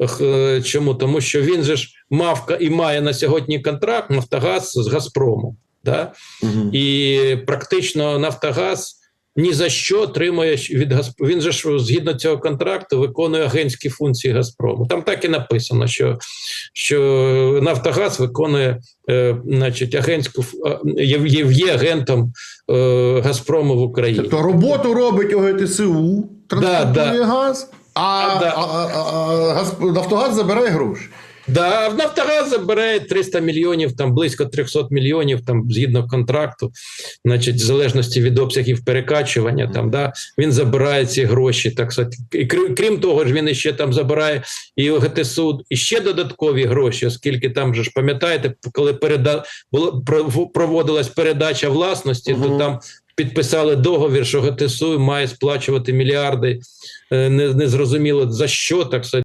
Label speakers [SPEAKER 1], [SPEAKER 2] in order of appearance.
[SPEAKER 1] Х- Чому? Тому що він же ж мав і має на сьогодні контракт Нафтогаз з Газпромом. Да?
[SPEAKER 2] Мгм.
[SPEAKER 1] І практично Нафтогаз ні за що отримує від Газп... Він же ж згідно цього контракту виконує агентські функції Газпрому. Там так і написано, що, що Нафтогаз виконує, е, значить, агентську є, є, є агентом е, Газпрому в Україні.
[SPEAKER 2] Тобто роботу робить ОГТСУ, транспортує
[SPEAKER 1] Да,
[SPEAKER 2] газ, а,
[SPEAKER 1] А, да.
[SPEAKER 2] а, а, а Нафтогаз забирає гроші.
[SPEAKER 1] Да, Нафтогаз забирає 300 мільйонів, там близько 300 мільйонів, там згідно контракту, значить, в залежності від обсягів перекачування, там да він забирає ці гроші. Так сказати. І крім, того ж, він ще там забирає і ОГТСУ, і ще додаткові гроші, оскільки там же ж пам'ятаєте, коли переда було проводилась передача власності, то там. Підписали договір, що ГТСУ має сплачувати мільярди, е, не, незрозуміло за що так сказати,